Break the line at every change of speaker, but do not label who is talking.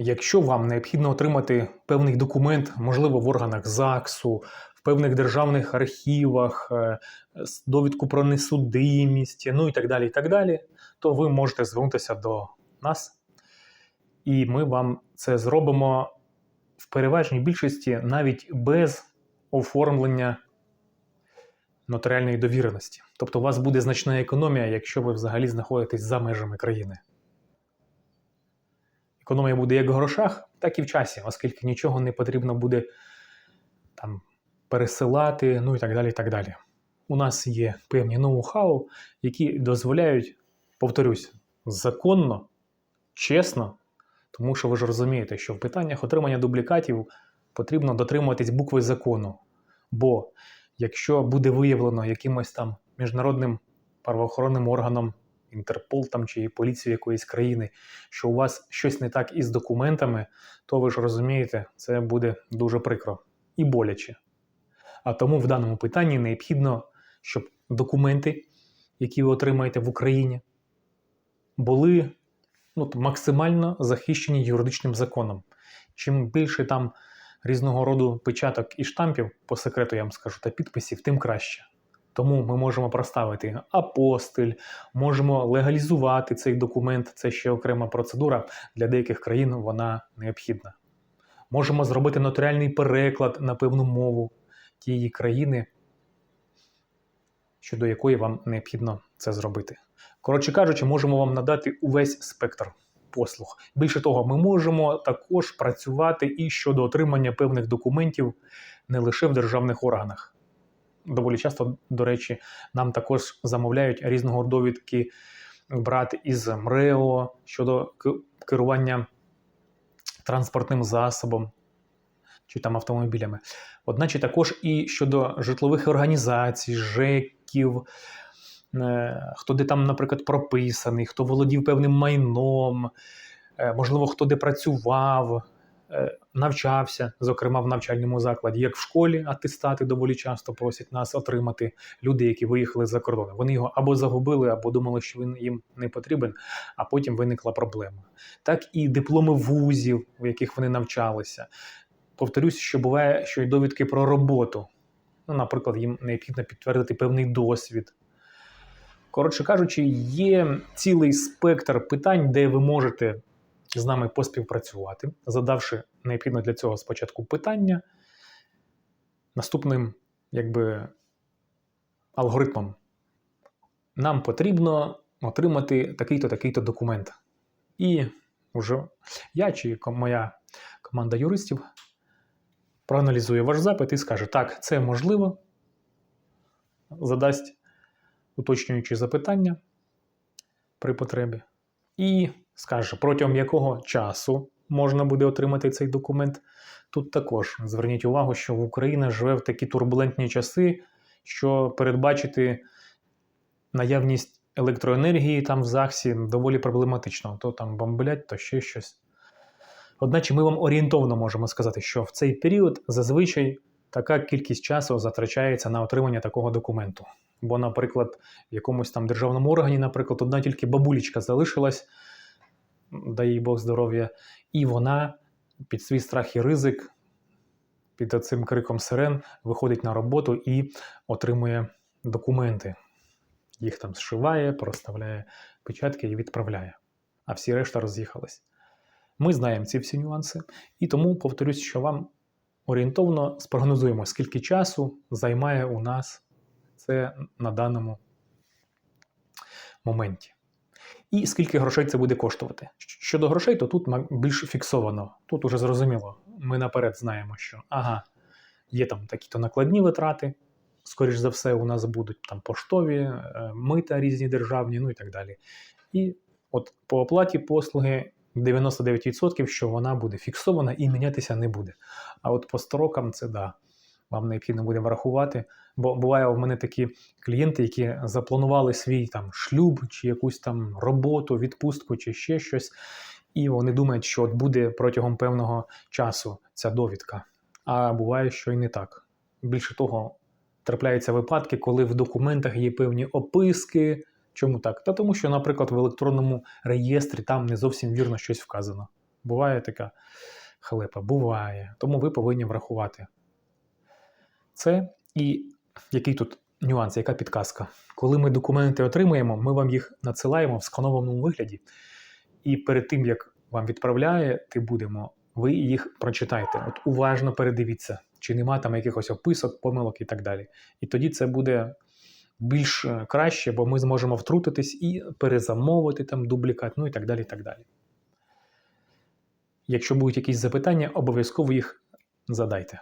Якщо вам необхідно отримати певний документ, можливо, в органах ЗАГСу, в певних державних архівах, е, довідку про несудимість, ну і так далі, і так далі, то ви можете звернутися до нас, і ми вам це зробимо в переважній більшості навіть без оформлення нотаріальної довіреності. Тобто у вас буде значна економія, якщо ви взагалі знаходитесь за межами країни. Економія буде як в грошах, так і в часі, оскільки нічого не потрібно буде там пересилати, ну і так далі. і так далі. У нас є певні ноу-хау, які дозволяють, повторюсь, законно, чесно, тому що ви ж розумієте, що в питаннях отримання дублікатів потрібно дотримуватись букви закону. Бо якщо буде виявлено якимось там міжнародним правоохоронним органом, Інтерпол там чи поліцію якоїсь країни, що у вас щось не так із документами, то ви ж розумієте, це буде дуже прикро і боляче. А тому в даному питанні необхідно, щоб документи, які ви отримаєте в Україні, були ну, максимально захищені юридичним законом. Чим більше там різного роду печаток і штампів, по секрету я вам скажу, та підписів, тим краще. Тому ми можемо проставити апостиль, можемо легалізувати цей документ. Це ще окрема процедура. Для деяких країн вона необхідна. Можемо зробити нотаріальний переклад на певну мову тієї країни, щодо якої вам необхідно це зробити. Коротше кажучи, можемо вам надати увесь спектр послуг. Більше того, ми можемо також працювати і щодо отримання певних документів не лише в державних органах. Доволі часто, до речі, нам також замовляють різного довідки брати із МРЕО щодо керування транспортним засобом чи там автомобілями. Одначе також і щодо житлових організацій, ЖЕКів, е, хто де там, наприклад, прописаний, хто володів певним майном, е, можливо, хто де працював, навчався, зокрема в навчальному закладі, як в школі атестати доволі часто просять нас отримати люди, які виїхали за кордон. Вони його або загубили, або думали, що він їм не потрібен, а потім виникла проблема. Так і дипломи вузів, в яких вони навчалися. Повторюсь, що буває, що й довідки про роботу. Ну, наприклад, їм необхідно підтвердити певний досвід. Коротше кажучи, є цілий спектр питань, де ви можете з нами поспівпрацювати, задавши необхідно для цього спочатку питання. Наступним, якби, алгоритмом нам потрібно отримати такий-то такий-то документ. І вже я чи моя команда юристів проаналізує ваш запит і скаже: так, це можливо, задасть уточнюючі запитання при потребі, і скаже, протягом якого часу можна буде отримати цей документ. Тут також зверніть увагу, що в Україна живе в такі турбулентні часи, що передбачити наявність електроенергії там в ЗАГСі доволі проблематично. То там бомблять, то ще щось. Одначе ми вам орієнтовно можемо сказати, що в цей період зазвичай така кількість часу затрачається на отримання такого документу. Бо, наприклад, в якомусь там державному органі, наприклад, одна тільки бабулічка залишилась, дай їй Бог здоров'я, і вона під свій страх і ризик, під цим криком сирен, виходить на роботу і отримує документи. Їх там зшиває, проставляє печатки і відправляє. А всі решта роз'їхались. Ми знаємо ці всі нюанси, і тому повторюсь, що вам орієнтовно спрогнозуємо, скільки часу займає у нас це на даному моменті. І скільки грошей це буде коштувати. Щодо грошей, то тут більш фіксовано. Тут уже зрозуміло. Ми наперед знаємо, що ага, є там такі-то накладні витрати. Скоріш за все, у нас будуть там поштові, е, мита різні державні, ну і так далі. І от по оплаті послуги 99%, що вона буде фіксована і мінятися не буде. А от по строкам це да. Вам необхідно буде врахувати. Бо буває у мене такі клієнти, які запланували свій там шлюб, чи якусь там роботу, відпустку, чи ще щось, і вони думають, що от буде протягом певного часу ця довідка. А буває, що і не так. Більше того, трапляються випадки, коли в документах є певні описки. Чому так? Та тому, що, наприклад, в електронному реєстрі там не зовсім вірно щось вказано. Буває така халепа? Буває. Тому ви повинні врахувати. Це і який тут нюанс, яка підказка? Коли ми документи отримуємо, ми вам їх надсилаємо в сканованому вигляді. І перед тим, як вам відправляти будемо, ви їх прочитайте. От уважно передивіться, чи нема там якихось описок, помилок і так далі. І тоді це буде більш е, краще, бо ми зможемо втрутитись і перезамовити там дублікат, ну і так далі. і так далі. Якщо будуть якісь запитання, обов'язково їх задайте.